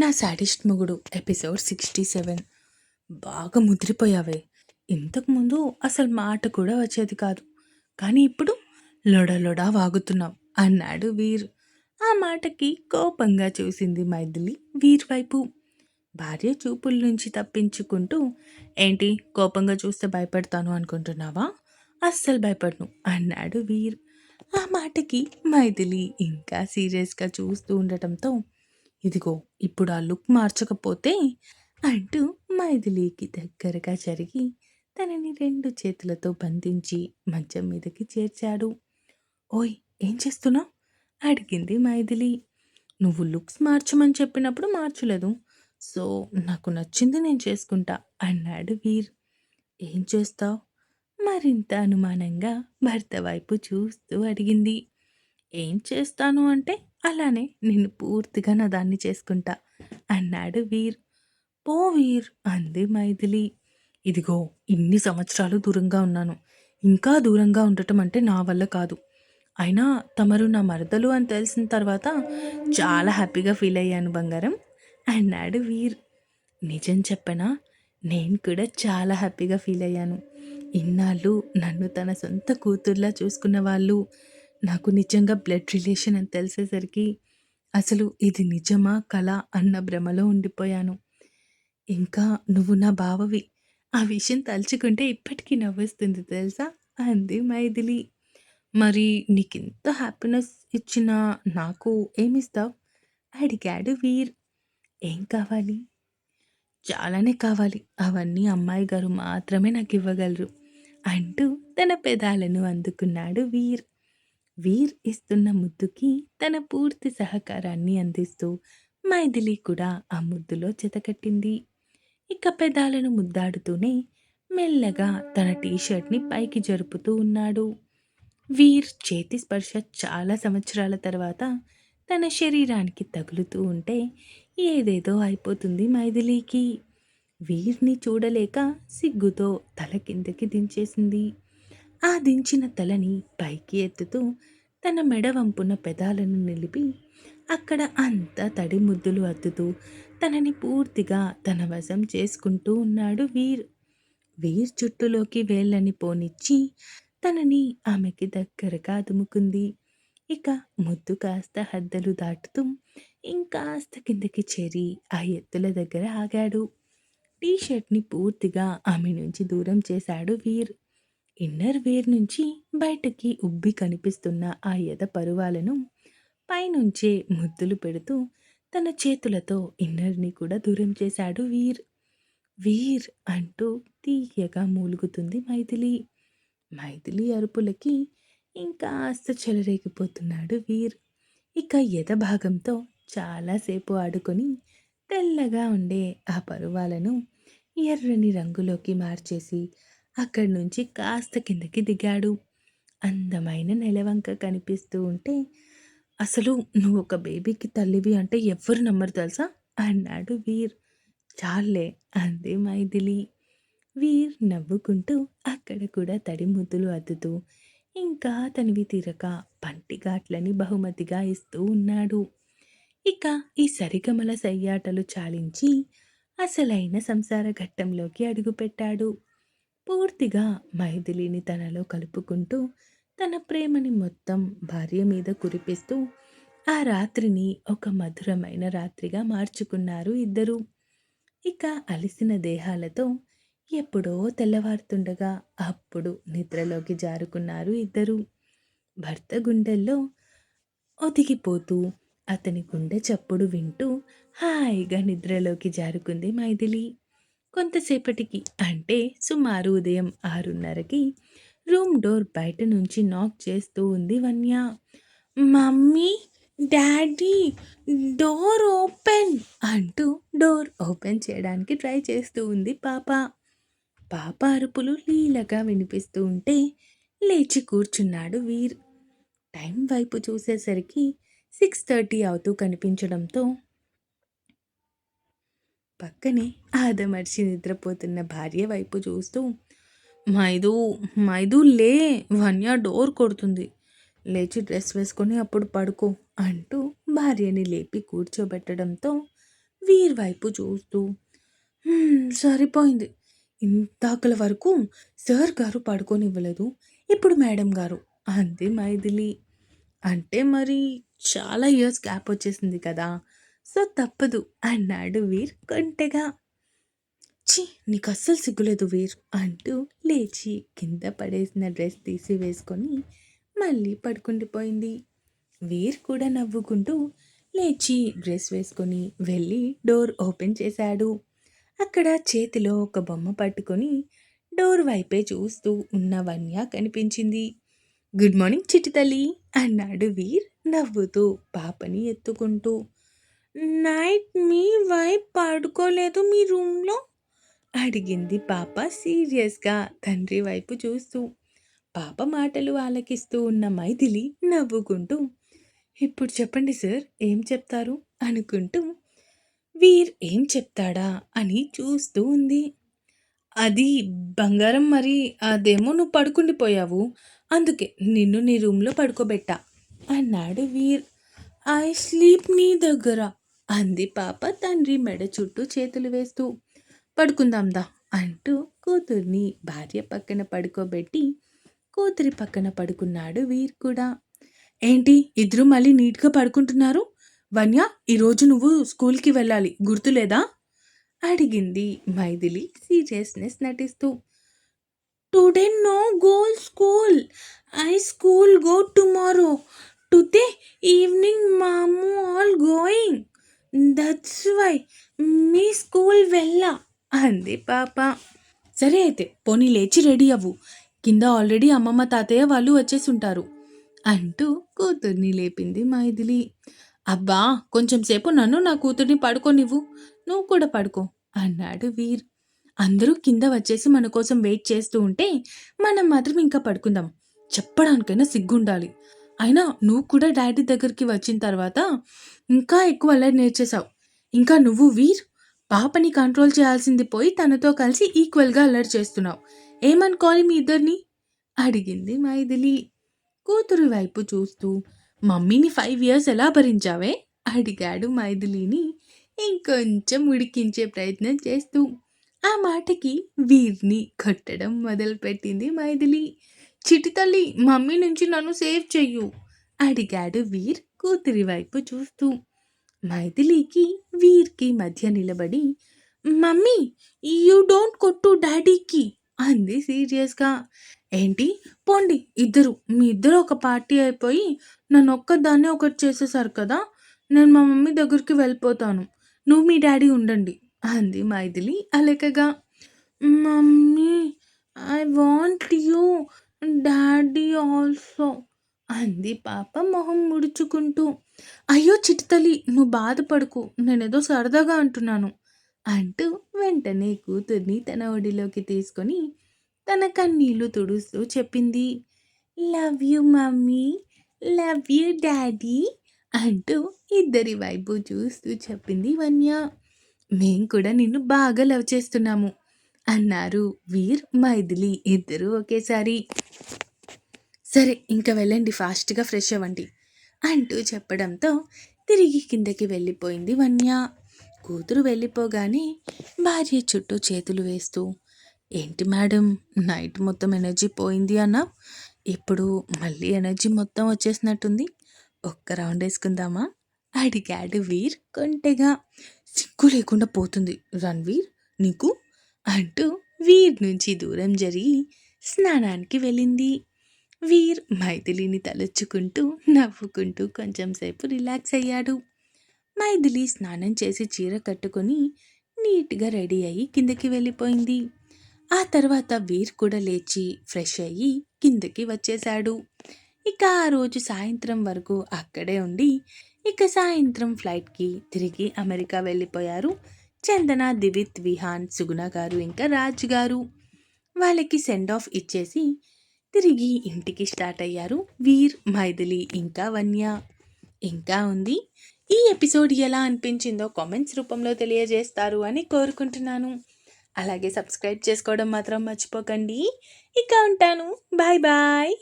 నా శాడిస్ట్ మొగుడు episode sixty seven. బాగా ముదిరిపోయావే. ఇంతకుముందు అసలు మాట కూడా వచ్చేది కాదు. కానీ ఇప్పుడు లొడలొడా వాగుతున్నావు. అన్నాడు వీర్. ఆ మాటకి కోపంగా చూసింది మైథిలి వీర్ వైపు. భార్య చూపుల నుంచి తప్పించుకుంటూ ఏంటి కోపంగా చూస్తే భయపడతాను అనుకుంటున్నావా? అస్సలు భయపడను అన్నాడు వీర్. ఆ మాటకి మైథిలి ఇంకా సీరియస్గా చూస్తూ ఉండటంతో ఇదిగో ఇప్పుడు ఆ లుక్ మార్చకపోతే అంటూ మైథిలికి దగ్గరగా జరిగి తనని రెండు చేతులతో బంధించి మంచం మీదకి చేర్చాడు. ఓయ్ ఏం చేస్తున్నావు? అడిగింది మైథిలి. నువ్వు లుక్స్ మార్చమని చెప్పినప్పుడు మార్చలేదు. సో నాకు నచ్చింది నేను చేసుకుంటా అన్నాడు వీర్. ఏం చేస్తావు? మరింత అనుమానంగా భర్త వైపు చూస్తూ అడిగింది. ఏం చేస్తాను అంటే అలానే నిన్ను పూర్తిగా నా దాన్ని చేసుకుంటా. అన్నాడు వీర్. పో వీర్ అంది మైథిలి. ఇదిగో ఇన్ని సంవత్సరాలు దూరంగా ఉన్నాను. ఇంకా దూరంగా ఉండటం అంటే నా వల్ల కాదు. అయినా తమరు నా మరదలు అని తెలిసిన తర్వాత చాలా హ్యాపీగా ఫీల్ అయ్యాను బంగారం అన్నాడు వీర్. నిజం చెప్పనా? నేను కూడా చాలా హ్యాపీగా ఫీల్ అయ్యాను. ఇన్నాళ్ళు నన్ను తన సొంత కూతుర్లా చూసుకున్న వాళ్ళు నాకు నిజంగా బ్లడ్ రిలేషన్ అని తెలిసేసరికి అసలు ఇది నిజమా కళ అన్న భ్రమలో ఉండిపోయాను. ఇంకా నువ్వు నా బావవి. ఆ విషయం తలుచుకుంటే ఇప్పటికీ నవ్వుస్తుంది తెలుసా? అంది మైథిలి. మరి నీకింత హ్యాపీనెస్ ఇచ్చిన నాకు ఏమిస్తావు? అడిగాడు వీర్. ఏం కావాలి? చాలానే కావాలి. అవన్నీ అమ్మాయి గారు మాత్రమే నాకు ఇవ్వగలరు. అంటూ తన పెదాలను అందుకున్నాడు వీర్. వీర్ ఇస్తున్న ముద్దుకి తన పూర్తి సహకారాన్ని అందిస్తూ మైథిలి కూడా ఆ ముద్దులో చెతకట్టింది. ఇక పెదాలను ముద్దాడుతూనే మెల్లగా తన టీషర్ట్ని పైకి జరుపుతూ ఉన్నాడు. వీర్ చేతి స్పర్శ చాలా సంవత్సరాల తర్వాత తన శరీరానికి తగులుతూ ఉంటే ఏదేదో అయిపోతుంది మైథిలీకి. వీర్ని చూడలేక సిగ్గుతో తల కిందకి దించేసింది. ఆ దించిన తలని పైకి ఎత్తుతూ తన మెడవంపున పెదాలను నిలిపి అక్కడ అంతా తడి ముద్దులు అద్దుతూ తనని పూర్తిగా తన వశం చేసుకుంటూ ఉన్నాడు వీర్. వీర్ చుట్టులోకి వేళ్ళని పోనిచ్చి తనని ఆమెకి దగ్గరగా అదుముకుంది. ఇక ముద్దు కాస్త హద్దలు దాటుతూ ఇంకాస్త కిందకి చేరి ఆ ఎత్తుల దగ్గర ఆగాడు. టీషర్ట్ని పూర్తిగా ఆమె నుంచి దూరం చేశాడు వీర్. ఇన్నర్ వేర్ నుంచి బయటకి ఉబ్బి కనిపిస్తున్న ఆ ఎద పరువాలను పైనుంచే ముద్దులు పెడుతూ తన చేతులతో ఇన్నర్ని కూడా దూరం చేశాడు వీర్. వీర్ అంటూ తీయగా మూలుగుతుంది మైథిలి. మైథిలి అరుపులకి ఇంకాస్త చెలరేగిపోతున్నాడు వీర్. ఇక ఎద భాగంతో చాలాసేపు ఆడుకొని తెల్లగా ఉండే ఆ పరువాలను ఎర్రని రంగులోకి మార్చేసి అక్కడి నుంచి కాస్త కిందకి దిగాడు. అందమైన నెలవంక కనిపిస్తూ ఉంటే అసలు నువ్వు ఒక బేబీకి తల్లివి అంటే ఎవ్వరు నమ్మరు తెలుసా? అన్నాడు వీర్. చాలే అంది మైథిలి. వీర్ నవ్వుకుంటూ అక్కడ కూడా తడి ముద్దులు అద్దుతూ ఇంకా తనివి తీరక పంటిఘాట్లని బహుమతిగా ఇస్తూ ఉన్నాడు. ఇక ఈ సరిగమల సయ్యాటలు చాలించి అసలైన సంసార ఘట్టంలోకి అడుగుపెట్టాడు. పూర్తిగా మైథిలిని తనలో కలుపుకుంటూ తన ప్రేమని మొత్తం భార్య మీద కురిపిస్తూ ఆ రాత్రిని ఒక మధురమైన రాత్రిగా మార్చుకున్నారు ఇద్దరు. ఇక అలిసిన దేహాలతో ఎప్పుడో తెల్లవారుతుండగా అప్పుడు నిద్రలోకి జారుకున్నారు ఇద్దరు. భర్త గుండెల్లో ఒదిగిపోతూ అతని గుండె చప్పుడు వింటూ హాయిగా నిద్రలోకి జారుకుంది మైథిలి. కొంతసేపటికి అంటే సుమారు ఉదయం ఆరున్నరకి రూమ్ డోర్ బయట నుంచి నాక్ చేస్తూ ఉంది Vanya. Mummy daddy door open అంటూ డోర్ ఓపెన్ చేయడానికి ట్రై చేస్తూ ఉంది పాప. పాప అరుపులు లీలగా వినిపిస్తూ ఉంటే లేచి కూర్చున్నాడు వీర్. టైం వైపు చూసేసరికి సిక్స్ థర్టీ అవుతూ కనిపించడంతో పక్కనే ఆదమర్చి నిద్రపోతున్న భార్య వైపు చూస్తూ మైదు మైదు లే వన్య డోర్ కొడుతుంది. లేచి డ్రెస్ వేసుకొని అప్పుడు పడుకో అంటూ భార్యని లేపి కూర్చోబెట్టడంతో వీర్ వైపు చూస్తూ సరిపోయింది. ఇంతాకల వరకు సార్ గారు పడుకోనివ్వలేదు. ఇప్పుడు మేడం గారు అంది మైథిలి. అంటే మరి చాలా ఇయర్స్ గ్యాప్ వచ్చేసింది కదా. సో తప్పదు అన్నాడు వీర్ కొంటెగా. ఛీ నీకు అస్సలు సిగ్గులేదు వీర్ అంటూ లేచి కింద పడేసిన డ్రెస్ తీసి వేసుకొని మళ్ళీ పడుకుండిపోయింది వీర్ కూడా నవ్వుకుంటూ లేచి డ్రెస్ వేసుకొని వెళ్ళి డోర్ ఓపెన్ చేశాడు. అక్కడ చేతిలో ఒక బొమ్మ పట్టుకొని డోర్ వైపే చూస్తూ ఉన్న వన్య కనిపించింది. గుడ్ మార్నింగ్ చిట్టి తల్లి అన్నాడు వీర్ నవ్వుతూ పాపని ఎత్తుకుంటూ. నైట్ మీ వైఫ్ పడుకోలేదు మీ రూమ్లో? అడిగింది పాప సీరియస్గా తండ్రి వైపు చూస్తూ. పాప మాటలు ఆలకిస్తూ ఉన్న మైథిలి నవ్వుకుంటూ ఇప్పుడు చెప్పండి సార్ ఏం చెప్తారు? అనుకుంటూ వీర్ ఏం చెప్తాడా? అని చూస్తూ ఉంది. అది బంగారం మరి అదేమో నువ్వు పడుకుండిపోయావు అందుకే నిన్ను నీ రూమ్లో పడుకోబెట్టా అన్నాడు వీర్. ఐ స్లీప్ నీ దగ్గర అంది పాప తండ్రి మెడ చుట్టూ చేతులు వేస్తూ. పడుకుందాందా అంటూ కూతుర్ని భార్య పక్కన పడుకోబెట్టి కూతురి పక్కన పడుకున్నాడు వీర్ కూడా. ఏంటి ఇద్దరు మళ్ళీ నీట్గా పడుకుంటున్నారు? వన్య ఈరోజు నువ్వు స్కూల్కి వెళ్ళాలి గుర్తులేదా? అడిగింది మైథిలి సీరియస్నెస్ నటిస్తూ. Today no goal school I school go tomorrow today evening మాము all going. That's why me school వెళ్ళా. అంది పాప. సరే అయితే పోనీ లేచి రెడీ అవ్వు. కింద ఆల్రెడీ అమ్మమ్మ తాతయ్య వాళ్ళు వచ్చేసి ఉంటారు అంటూ కూతుర్ని లేపింది మైథిలి. అబ్బా కొంచెం సేపు నన్ను నా కూతుర్ని పడుకోనివ్వు. నువ్వు కూడా పడుకో అన్నాడు వీర్. అందరూ కింద వచ్చేసి మన కోసం వెయిట్ చేస్తూ ఉంటే మనం మాత్రం ఇంకా పడుకుందాం. చెప్పడానికైనా సిగ్గుండాలి. అయినా నువ్వు కూడా డాడీ దగ్గరికి వచ్చిన తర్వాత ఇంకా ఎక్కువ అల్లరి నేర్చేశావు. ఇంకా నువ్వు వీర్ పాపని కంట్రోల్ చేయాల్సింది పోయి తనతో కలిసి ఈక్వల్గా అల్లరి చేస్తున్నావు. ఏమనుకోవాలి మీ ఇద్దరిని? అడిగింది మైథిలి. కూతురు వైపు చూస్తూ మమ్మీని ఫైవ్ ఇయర్స్ ఎలా భరించావే? అడిగాడు మైథిలిని. ఇంకొంచెం ఉడికించే ప్రయత్నం చేస్తూ ఆ మాటకి వీర్ని కొట్టడం మొదలుపెట్టింది మైథిలి. చిటి తల్లి మమ్మీ నుంచి నన్ను సేవ్ చెయ్యు అడిగాడు వీర్ కూతురి వైపు చూస్తూ. మైథిలికి వీర్కి మధ్య నిలబడి మమ్మీ యూ డోంట్ కొట్టు డాడీకి అంది సీరియస్గా. ఏంటి? పోండి ఇద్దరు మీ ఇద్దరు ఒక పార్టీ అయిపోయి నన్ను ఒక్కదాన్నే ఒకటి చేసేసారు కదా నేను మా మమ్మీ దగ్గరికి వెళ్ళిపోతాను నువ్వు మీ డాడీ ఉండండి అంది Maithili అలెకగా. Mummy I want you daddy also అంది పాప మొహం ముడుచుకుంటూ. అయ్యో చిటితలి నువ్వు బాధపడుకు నేనేదో సరదాగా అంటున్నాను అంటూ వెంటనే కూతుర్ని తన ఒడిలోకి తీసుకొని తన కన్నీళ్ళు తుడుస్తూ చెప్పింది. Love you mummy love you daddy అంటూ ఇద్దరి వైపు చూస్తూ చెప్పింది వన్య. మేం కూడా నిన్ను బాగా లవ్ చేస్తున్నాము అన్నారు వీర్ మైథిలి. ఇద్దరు ఒకేసారి సరే ఇంకా వెళ్ళండి ఫాస్ట్గా ఫ్రెష్ అవ్వండి అంటూ చెప్పడంతో తిరిగి కిందకి వెళ్ళిపోయింది వన్య. కూతురు వెళ్ళిపోగానే భార్య చుట్టూ చేతులు వేస్తూ ఏంటి మేడం నైట్ మొత్తం ఎనర్జీ పోయింది అన్నా ఇప్పుడు మళ్ళీ ఎనర్జీ మొత్తం వచ్చేసినట్టుంది? ఒక్క రౌండ్ వేసుకుందామా? అడిగాడు వీర్ కొంటెగా. సిగ్గు లేకుండా పోతుంది రణ్వీర్ నీకు అంటూ వీర్ నుంచి దూరం జరిగి స్నానానికి వెళ్ళింది. వీర్ మైథిలిని తలొచ్చుకుంటూ నవ్వుకుంటూ కొంచెం సేపు రిలాక్స్ అయ్యాడు. మైథిలి స్నానం చేసి చీర కట్టుకొని నీట్గా రెడీ అయ్యి కిందకి వెళ్ళిపోయింది. ఆ తర్వాత వీర్ కూడా లేచి ఫ్రెష్ అయ్యి కిందకి వచ్చేశాడు. ఇక ఆ రోజు సాయంత్రం వరకు అక్కడే ఉండి ఇక సాయంత్రం ఫ్లైట్కి తిరిగి అమెరికా వెళ్ళిపోయారు. చందన దివిత్ విహాన్ సుగుణ గారు ఇంకా రాజ్ గారు వాళ్ళకి సెండ్ ఆఫ్ ఇచ్చేసి తిరిగి ఇంటికి స్టార్ట్ అయ్యారు. వీర్ మైథిలి ఇంకా వన్య. ఇంకా ఉంది. ఈ ఎపిసోడ్ ఎలా అనిపించిందో కామెంట్స్ రూపంలో తెలియజేస్తారు అని కోరుకుంటున్నాను. అలాగే సబ్స్క్రైబ్ చేసుకోవడం మాత్రం మర్చిపోకండి. ఇక ఉంటాను. Bye bye